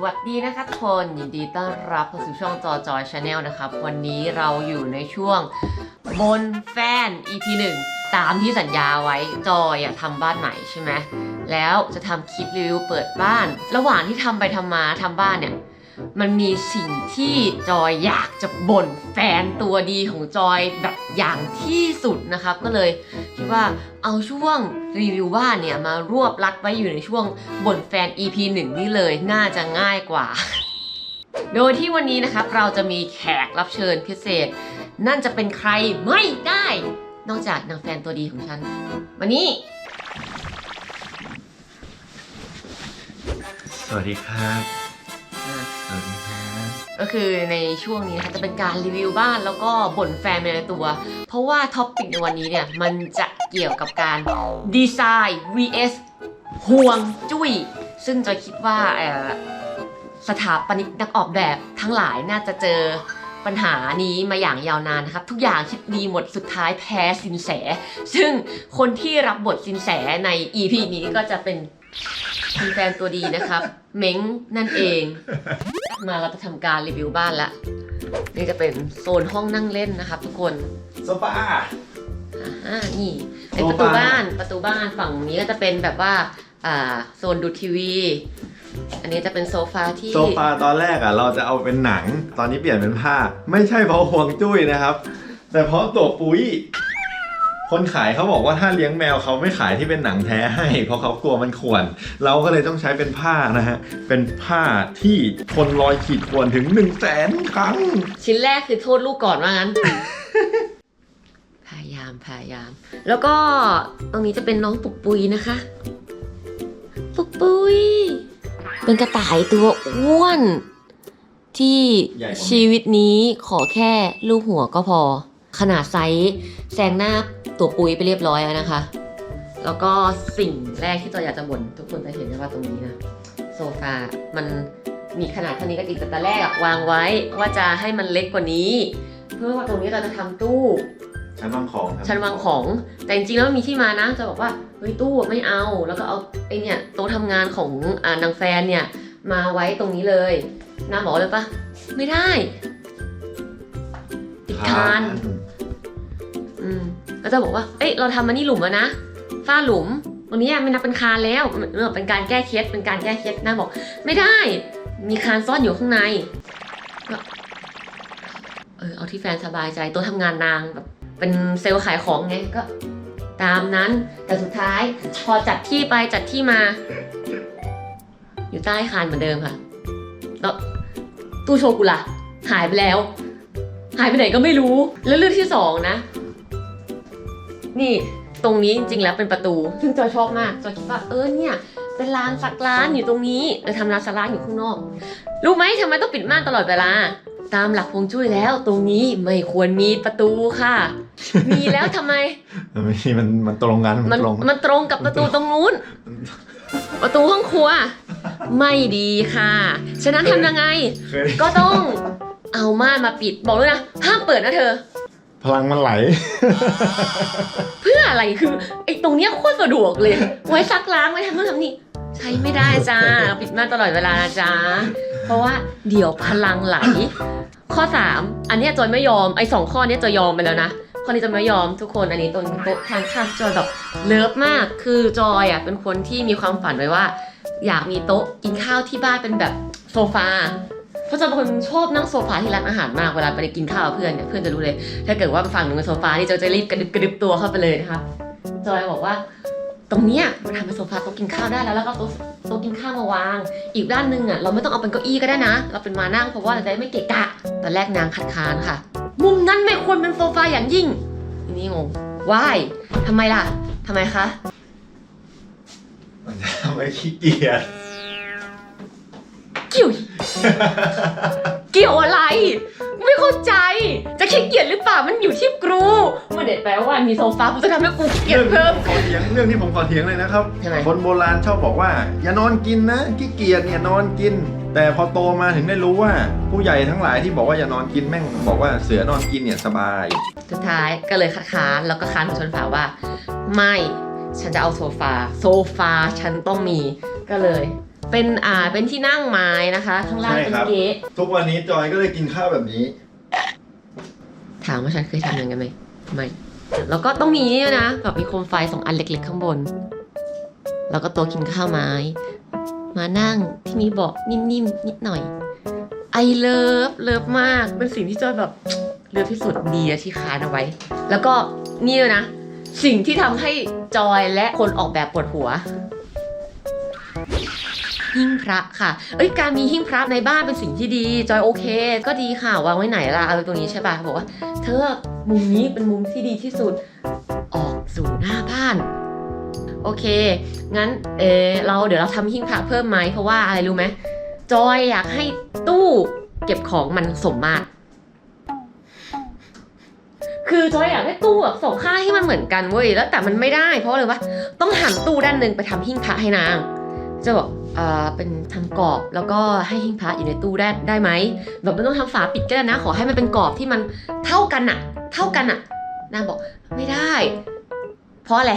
สวัสดีนะคะทุกคนยินดีต้อนรับเข้าสู่ช่องจอจอยชาแนลนะครับวันนี้เราอยู่ในช่วงบนแฟน EP 1 ตามที่สัญญาไว้จอยอะทำบ้านใหม่ใช่ไหมแล้วจะทำคลิปรีวิวเปิดบ้าน ระหว่างที่ทำไปทำมาทำบ้านเนี่ย มันมีสิ่งที่จอยอยากจะบ่นแฟนตัวดีของจอยแบบอย่างที่สุดนะครับ ก็เลยคิดว่าเอาช่วงรีวิวบ้านเนี่ยมารวบรัดไว้อยู่ในช่วงบ่นแฟน EP 1 นี่เลยน่าจะง่ายกว่า โดยที่วันนี้นะครับเราจะมีแขกรับเชิญพิเศษ นั่นจะเป็นใครไม่ได้ นอกจากนางแฟนตัวดีของฉัน วันนี้ สวัสดีครับ สวัสดีครับก็คือในช่วงนี้นะคะจะเป็นการรีวิวบ้านแล้วก็บ่นแฟนไปในตัว เพราะว่าท็อปปิกในวันนี้เนี่ย มันจะเกี่ยวกับการดีไซน์ vs ห่วงจุ้ย ซึ่งจอยคิดว่าสถาปนิกนักออกแบบทั้งหลายน่าจะเจอปัญหานี้มาอย่างยาวนานนะครับ ทุกอย่างคิดดีหมดสุดท้ายแพ้สินแส ซึ่งคนที่รับบทสินแสใน EP นี้ก็จะเป็น คุณแฟนตัวดีนะครับ เม้งนั่นเอง มาเราจะทำการรีวิวบ้านละ นี่จะเป็นโซนห้องนั่งเล่นนะครับ ทุกคนโซฟาอ่านี่เป็นโซประตูฟาบ้านประตูบ้านฝั่งนี้ก็จะเป็นแบบว่าอ่าโซนดูทีวี อันนี้จะเป็นโซฟาที่ โซฟาตอนแรกอะ เราจะเอาเป็นหนัง ตอนนี้เปลี่ยนเป็นผ้า ไม่ใช่เพราะห่วงจุ้ยนะครับ แต่เพราะตัวปุ๋ย คนขายเขาบอกว่าถ้าเลี้ยงแมวเขาไม่ขายที่เป็นหนังแท้ให้ เพราะเขากลัวมันข่วน เราก็เลยต้องใช้เป็นผ้านะฮะ เป็นผ้าที่ทนรอยขีดข่วนถึง1นึ่งแสนครั้ง ชิ้นแรกคือโทษลูกก่อนว่างั้น พยายามพยายาม แล้วก็ตรงนี้จะเป็นน้องปุกปุยนะคะ ปุกปุย เป็นกระต่ายตัวอ้วน ที่ใหญ่กว่าชีวิตนี้ขอแค่ลูกหัวก็พอ ขนาดไซส์แซงหน้าตัวปุยไปเรียบร้อยแล้วนะคะ แล้วก็สิ่งแรกที่จอยอยากจะบ่นทุกคนจะเห็นนะว่าตรงนี้นะโซฟา มันมีขนาดเท่านี้ก็จริงแต่ตอนแรกอะวางไว้ว่าจะให้มันเล็กกว่านี้ เพื่อว่าตรงนี้เราจะทำตู้ชั้นวางของครับชั้นวางของ แต่จริงๆแล้วมันมีที่มานะ จะบอกว่าเฮ้ยตู้ไม่เอา แล้วก็เอาไอเนี่ยโต๊ะทำงานของอ่านางแฟนเนี่ยมาไว้ตรงนี้เลยนางบอกเลยปะไม่ได้ ติดคาน อืมก็จะบอกว่า เอ้ยเราทำมันนี่หลุมแล้วนะฝ้าหลุมตรงนี้ไม่นับเป็นคานแล้วมันมันเป็นการแก้เคล็ดเป็นการแก้เคล็ดนางบอก ไม่ได้ มีคานซ่อนอยู่ข้างในก็เออเอาที่แฟนสบายใจตัวทำงานนางแบบเป็นเซลล์ขายของไงก็ ตามนั้นแต่สุดท้าย พอจัดที่ไปจัดที่มา อยู่ใต้คานเหมือนเดิมค่ะแล้วตู้โชกุล่ะหายไปแล้ว หายไปไหนก็ไม่รู้ แล้วเรื่องที่สองนะ นี่ตรงนี้จริงๆแล้วเป็นประตู ซึ่งจอยชอบมากจอยคิดว่าเออเนี่ยเป็นร้านสักร้านอยู่ตรงนี้เออทำร้านสักร้านอยู่ข้างนอก รู้ไหมทำไมต้องปิดม่านตลอดเวลา ตามหลักฮวงจุ้ยแล้ว ตรงนี้ไม่ควรมีประตูค่ะ มีแล้วทำไมมันไม่ใช่มันมันตรงกันมัมันนตรงมันตรงกับประตูตรงนู้น ประตูห้องครัว ไม่ดีค่ะ ฉะนั้นทำยังไงเคยก็ต้องเอาม่านมาปิดบอกเลยนะห้ามเปิดนะเธอ พลังมันไหล เพื่ออะไรคือไอ้ตรงเนี้ยโคตรสะดวกเลย ไว้ซักล้างไว้ทำนู่นทำนี่ใช้ไม่ได้จ้า ปิดม่านตลอดเวลานะจ้าเพราะว่าเดี๋ยวพลังไหล ข้อ 3 อันเนี้ยจอยไม่ยอมไอ้สองข้อเนี้ยจอยยอมไปแล้วนะข้อนี้จอยไม่ยอมทุกคนอันนี้ตรงโต๊ะทานข้าวจอยแบบเลิฟมากคือจอยอะเป็นคนที่มีความฝันไว้ว่า อยากมีโต๊ะกินข้าวที่บ้านเป็นแบบโซฟา พราะจอยเป็นคนชอบนั่งโซฟาที่ร้านอาหารมากเวลาไปกินข้าวเพื่อนเนี่ยเพื่อนจะรู้เลย ถ้าเกิดว่าฝั่งหนึ่งเป็นโซฟาที่จอยจะรีบกระดึบกระดึบตัวเข้าไปเลยนะคะจอยบอกว่า ตรงเนี้ยมันทำเป็นโซฟาโต๊ะกินข้าวได้แล้วแล้วก็โต๊ะโต๊ะกินข้าวมาวาง อีกด้านหนึ่งอะเราไม่ต้องเอาเป็นเก้าอี้ก็ได้นะ เราเป็นมานั่งเพราะว่าเราจะไม่เกะกะตอนแรกนางคัดค้านค่ะ มุมนั้นไม่ควรเป็นโซฟาอย่างยิ่งนี้งงว้ายทำไมล่ะทำไมคะมันจะทำให้ขี้เกียจ เกี่ยว เกี่ยวอะไร ไม่เข้าใจ จะขี้เกียจหรือเปล่า มันอยู่ที่กรูไม่ได้แปลว่ามีโซฟากูจะทำให้กูขี้เกียจเพิ่ม ขอเถียงเรื่องที่ผมขอเถียงเลยนะครับทำไมคนโบราณชอบบอกว่า อย่านอนกินนะขี้เกียจเนี่ยนอนกิน แต่พอโตมาถึงได้รู้ว่า ผู้ใหญ่ทั้งหลายที่บอกว่าอย่านอนกินแม่งบอกว่าเสือนอนกินเนี่ยสบาย สุดท้ายก็เลยคัดค้านแล้วก็ค้านของชนฝาว่า ไม่ ฉันจะเอาโซฟา โซฟาฉันต้องมีก็เลย เป็นอ่าเป็นที่นั่งไม้นะคะ ข้างล่างใช่เป็นครับเก๊ะทุกวันนี้จอยก็เลยกินข้าวแบบนี้ ถามว่าฉันเคยทำอย่างนั้นไหมไม่ แล้วก็ต้องมีนี่ด้วยนะแบบมีโคมไฟสองอันเล็ก ๆ ข้างบน แล้วก็โต๊ะกินข้าวไม้ มานั่งที่มีเบาะนิ่มๆนิดหน่อยไอเลิฟเลิฟมากเป็นสิ่งที่จอยแบบเลือกที่สุดดีอะที่ค้านเอาไว้ แล้วก็นี่ด้วยนะ สิ่งที่ทำให้จอยและคนออกแบบปวดหัว หิ้งพระค่ะ เอ้ยการมีหิ้งพระในบ้านเป็นสิ่งที่ดี จอยโอเค ก็ดีค่ะวางไว้ไหนล่ะเอาไว้ตรงนี้ใช่ปะบอกว่า เธอมุมนี้เป็นมุมที่ดีที่สุดออกสู่หน้าบ้าน โอเค งั้นเออเราเดี๋ยวเราทำหิ้งพระเพิ่มไหมเพราะว่าอะไรรู้ไหมจอยอยากให้ตู้เก็บของมันสมมาตรคือจอยอยากได้ตู้แบบสองข้างให้มันเหมือนกันเว้ยแล้วแต่มันไม่ได้ เพราะอะไรวะต้องหันตู้ด้านหนึ่งไปทำหิ้งพระให้นางจะบอก เป็นทำกรอบแล้วก็ให้หิ้งพระอยู่ในตู้ได้ได้ไหมแบบไม่ต้องทำฝาปิดก็ได้นะ ขอให้มันเป็นกรอบที่มันเท่ากันอะเท่ากันอะนางบอกไม่ได้ เพราะอะไร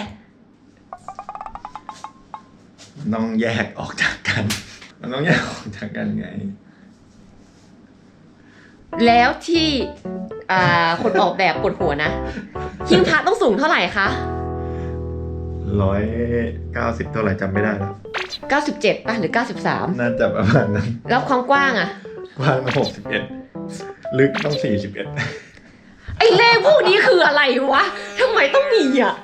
มันต้องแยกออกจากกันมันต้องแยกออกจากกันไง แล้วที่อ่าคนออกแบบปวดหัวนะหิ้งพระต้องสูงเท่าไหร่คะ ร้อยเก้าสิบเท่าไหร่จำไม่ได้แล้ว97ป่ะหรือ 93 น่าจะประมาณนั้นแล้วความกว้างอะกว้างหกสิบเอ็ดลึกต้องสี่สิบเอ็ดไอ้เลขพวกนี้คืออะไรวะทำไมต้องมีอะ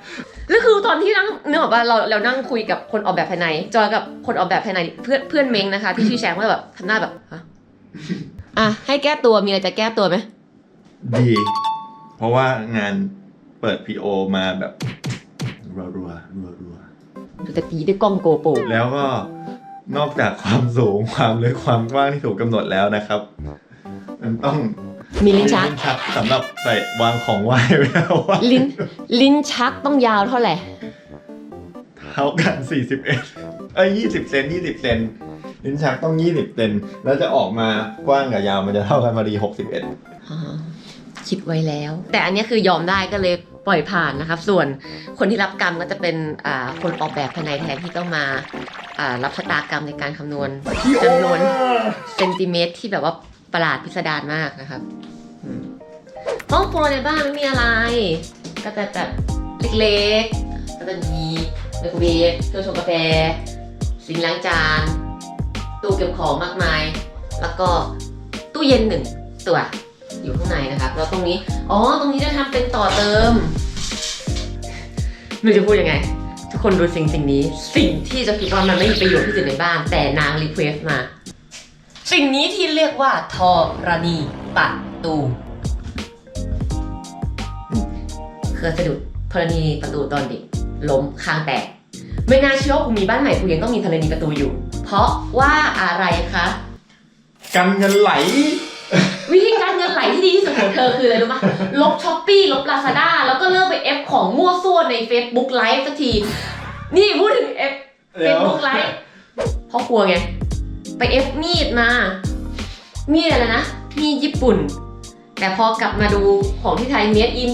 แล้วคือตอนที่นั่งเนื่ออกว่าเราเรานั่งคุยกับคนออกแบบภายใน จอยกับคนออกแบบภายในเพื่อนเพื่อนเม้งนะคะ ที่ชื่อแชงว่าแบบทำหน้าแบบฮะอะให้แก้ตัวมีอะไรจะแก้ตัวไหมดี เพราะว่างานเปิด PO มาแบบ รัวรัวรัวรัวแต่ตีด้วยกล้องโกโปรๆแล้วก็นอกจากความสูงความลึกความกว้างที่ถูกกำหนดแล้วนะครับ มันต้องมีลิ้นชักชักสำหรับใส่วางของไหว้ไว้แล้วว่าลิ้นลิ้นชักต้องยาวเท่าไหร่ เท่ากัน 41เอ้ย20 เซน20 เซนลิ้นชักต้อง 20 เซนแล้วจะออกมากว้างกับยาวมันจะเท่ากันพอดี 61อ๋อคิดไว้แล้ว แต่อันนี้คือยอมได้ก็เลย ปล่อยผ่านนะครับ ส่วนคนที่รับกรรมก็จะเป็นอ่าคนออกแบบภายในแทนที่ต้องมาอ่ารับชะตากรรมในการคำนวณจำนวนเซนติเมตรที่แบบว่าประหลาดพิสดารมากนะครับอืมห้องครัวในบ้านไม่มีอะไร ก็จะแบบเล็กๆก็จะมีไมโครเวฟเครื่องชงกาแฟซิงค์ล้างจาน ตู้เก็บของมากมาย แล้วก็ตู้เย็นหนึ่งตัว อยู่ข้างในนะครับแล้วตรงนี้อ๋อตรงนี้จะทำเป็นต่อเติมไม่รู้จะพูดยังไง ทุกคนดูสิ่งสิ่งนี้ สิ่งที่จะคิดว่ามันไม่มีประโยชน์ที่สุดในบ้าน แต่นางรีเควสมา สิ่งนี้ที่เรียกว่าทอรณีประตูเคยสะดุดธรณีประตูตอนเด็กล้มคางแตกไม่น่าเชื่อว่ากูมีบ้านใหม่กูยังต้องมีธรณีประตูอยู่ เพราะว่าอะไรคะกันเงินไหล ที่ดีที่สุดของเธอคืออะไรรู้ปะลบช้อปปี้ลบลาซาด้าแล้วก็เลิกไปเอฟของมั่วซั่วใน Facebook ไลฟ์สักที นี่พูดถึงเอฟเดี๋ยว Facebook ไลฟ์เพราะกลัวไง ไปเอฟมีดมา มีดอะไรนะ มีดญี่ปุ่น แต่พอกลับมาดูของที่ไทยเมดอิน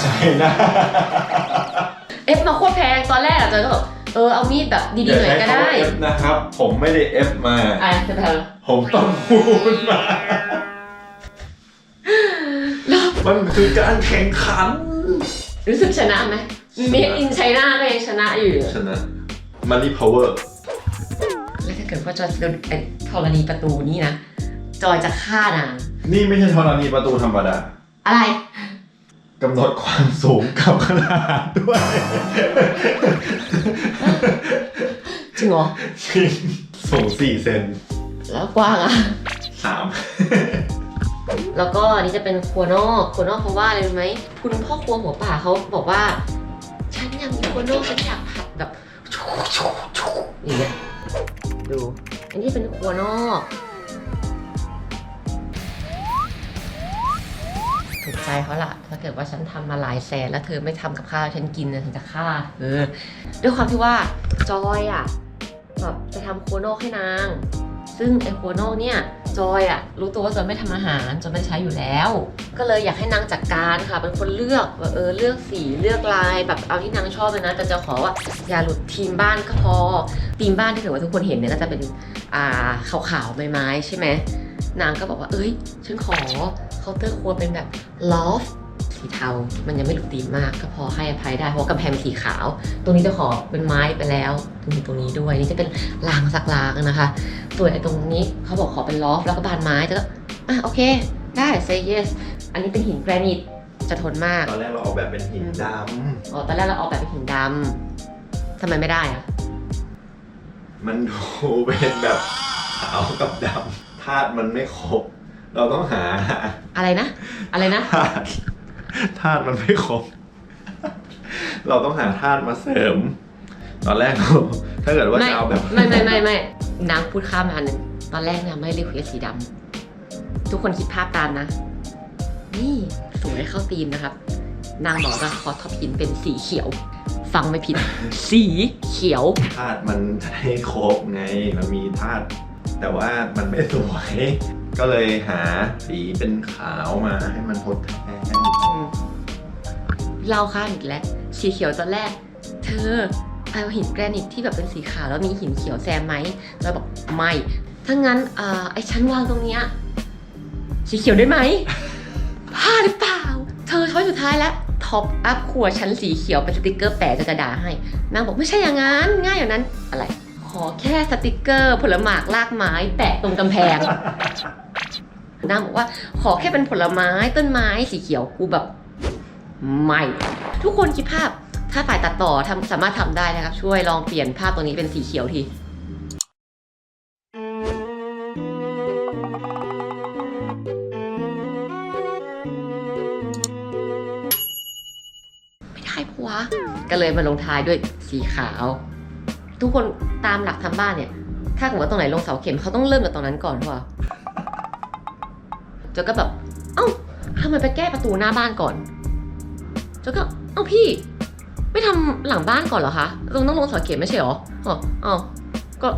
ใช่นะเอฟมาโคตรแพงตอนแรกอะเจอก็แบบเออเอามีดแบบดีๆหน่อยก็ได้เอฟนะครับ ผมไม่ได้เอฟมาอะจะทผมต้องพูดมา มันคือการแข่งขันำรู้สึกชนะไหมเมดอินไชน่าก็ยังชนะอยู่ ชนะมันนี่ power แล้วถ้าเกิดว่าจอยโดนไอ้ธรณีประตูนี่นะ จอยจะฆ่านาง นี่ไม่ใช่ธรณีประตูธรรมดาอะไร กำหนดความสูงกับขนาดด้วยจริงเหรอจริงสูงสี่เซนแล้วกว้างอะสาม แล้วก็อันนี้จะเป็นครัวนอกครัวนอกเพราะว่าอะไรรู้ไหมคุณพ่อครัวหัวป่าเขาบอกว่า ฉันอยากมีครัวนอกฉันอยากผัดแบบชูชูชูอย่างเงี้ยดู อันนี้เป็นครัวนอกถูกใจเขาละถ้าเกิดว่าฉันทำมาหลายแสนแล้วเธอไม่ทำกับข้าวฉันกินนะฉันจะฆ่าเธอด้วยความที่ว่าจอยอะแบบจะทำโคโนกให้นาง ซึ่งไอโคโนกเนี่ย จอยอะรู้ตัวว่าจอยไม่ทำอาหารจอยไม่ใช้อยู่แล้ว ก็เลยอยากให้นางจัดการค่ะเป็นคนเลือกว่าเออเลือกสีเลือกลายแบบเอาที่นางชอบเลยนะแต่จะขอว่าอย่าหลุดทีมบ้านก็พอทีมบ้านที่ถือว่าทุกคนเห็นเนี่ยก็จะเป็นอ่าขาวๆไม้ๆใช่ไหมนางก็บอกว่าเอ้ยฉันขอเคาน์เตอร์ครัวเป็นแบบลอฟ สีเทา มันยังไม่หลุดธีมมาก ก็พอให้อภัยได้เพราะกำแพงสีขาว ตรงนี้จะขอเป็นไม้ไปแล้วตรงนี้ตรงนี้ด้วยนี่จะเป็นรางสักรางนะคะ ส่วนไอ้ตรงนี้เขาบอกขอเป็นลอฟแล้วก็บานไม้จะก็อะโอเค ได้ say yes อันนี้เป็นหินแกรนิตจะทนมาก ตอนแรกเราออกแบบเป็นหินดอ๋อตอนแรกเราออกแบบเป็นหินดำทำไมไม่ได้อะำมันดูเป็นแบบขาวกับดำธาตุมันไม่ครบ เราต้องหาอะไรนะ อะไรนะ ธาตุธาตุมันไม่ครบ เราต้องหาธาตุมาเสริม ตอนแรกเราถ้าเกิดว่าไม่จะเอาแบบ ไม่ไม่ไม่ไม่นางพูดข้ามมาอันหนึ่งตอนแรกเนี่ยไม่รีเควสสีดำทุกคนคิดภาพตามนะ นี่สวยเข้าธีมนะครับ นางบอกว่าขอท็อปหินเป็นสีเขียว ฟังไม่ผิด สีเขียว ธาตุมันจะได้ครบไง มันมีธาตุแต่ว่ามันไม่สวย ก็เลยหาสีเป็นขาวมาให้มันทดแทนอืม เล่าข้ามอีกแล้ว สีเขียวตอนแรก เธอเอาหินแกรนิตที่แบบเป็นสีขาวแล้วมีหินเขียวแซมไหมเราบอกไม่ถ้างั้นเอ่อไอชั้นวางตรงเนี้ยสีเขียวได้ไหมพลาดหรือเปล่า เธอช้อยสุดท้ายแล้วท็อปอัพครัวชั้นสีเขียวเป็นสติกเกอร์แปะจะกระดาษให้ นางบอกไม่ใช่อย่างนั้นง่ายอย่างนั้นอะไร ขอแค่สติกเกอร์ผลหมากลากไม้แปะตรงกำแพงนางบอกว่าขอแค่เป็นผลไม้ต้นไม้สีเขียวกูแบบ ไม่ ทุกคนคิดภาพถ้าฝ่ายตัดต่อทำสามารถทำได้นะครับ ช่วยลองเปลี่ยนภาพตรงนี้เป็นสีเขียวทีไม่ได้ปะวะก็เลยมาลงท้ายด้วยสีขาว ทุกคนตามหลักทำบ้านเนี่ย ถ้าสมมติว่าตรงไหนลงเสาเข็มเขาต้องเริ่มจากตรงนั้นก่อนปะเจ้าก็แบบ เอ้าทำไมไปแก้ประตูหน้าบ้านก่อน เจ้าก็เอ้าพี่ ไม่ทำหลังบ้านก่อนเหรอคะตรงต้องลงเสาเข็มไม่ใช่เหรออ๋ออ๋อก็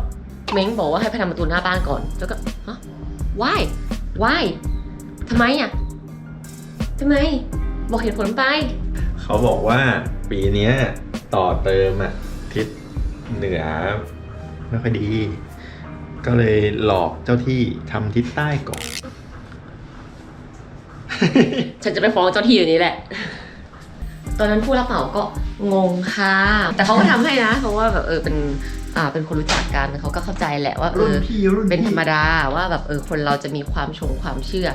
เม้งบอกว่าให้ไปทำประตูหน้าบ้านก่อนเจ้าก็ฮะ why why ทำไมอะทำไม บอกเหตุผลไป เขาบอกว่าปีเนี้ยต่อเติมอะทิศเหนือไม่ค่อยดี ก็เลยหลอกเจ้าที่ทำทิศใต้ก่อน ฉันจะไปฟ้องเจ้าที่อยู่นี้แหละ ตอนนั้นผู้รับเหมาก็งงค่ะ แต่เขาก็ทำให้นะ เพราะว่าแบบเออเป็นอ่าเป็นคนรู้จักกันเขาก็เข้าใจแหละว่าเอรุ่นอพี่รุ่นเป็นธรพี่รมดาว่าแบบเออคนเราจะมีความชงความเชื่อ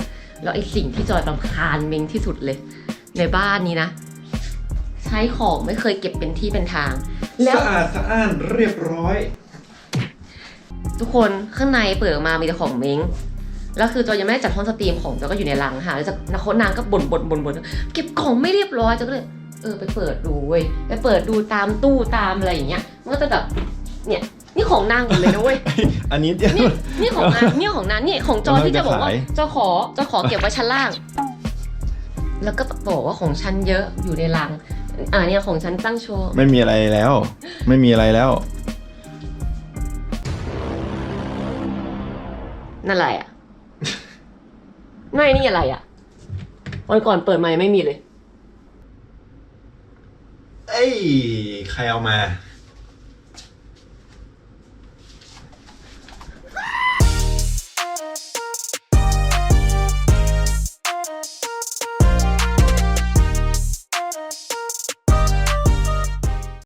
แล้วไอ้สิ่งที่จอยรำคาญเมงที่สุดเลย ในบ้านนี้นะ ใช้ของไม่เคยเก็บเป็นที่เป็นทาง แล้ว สะอาดสะอ้านเรียบร้อยทุกคนข้างในเปิดออกมามีแต่ของเม้งแล้วคือจอยยังไม่ได้จัดห้องสตรีมของจอยก็อยู่ในรังค่ะแล้วจากนักนางก็บ่นบ่นบ่นบ่นเก็บของไม่เรียบร้อยจอยก็เลย เออไปเปิดดูเว้ยไปเปิดดูตามตู้ตามอะไรอย่างเงี้ยมันก็จะแบบเนี่ยนี่ของนางหมดเลยนะเว้ยอันนี้นี่นี่ของนางนี่ของนางนี่ของจอยที่จะบอกว่าขายจะขอจะขอเก็บไว้ชั้นล่าง แล้วก็บอกว่าของฉันเยอะอยู่ในรังอ่าเนี่ยของฉันตั้งโชว์ไม่มีอะไรแล้ว ไม่มีอะไรแล้วนั่นอะไรอะ ไม่นี่อะไรอะวันก่อนเปิดมายังไม่มีเลย เอ้ย ใครเอามา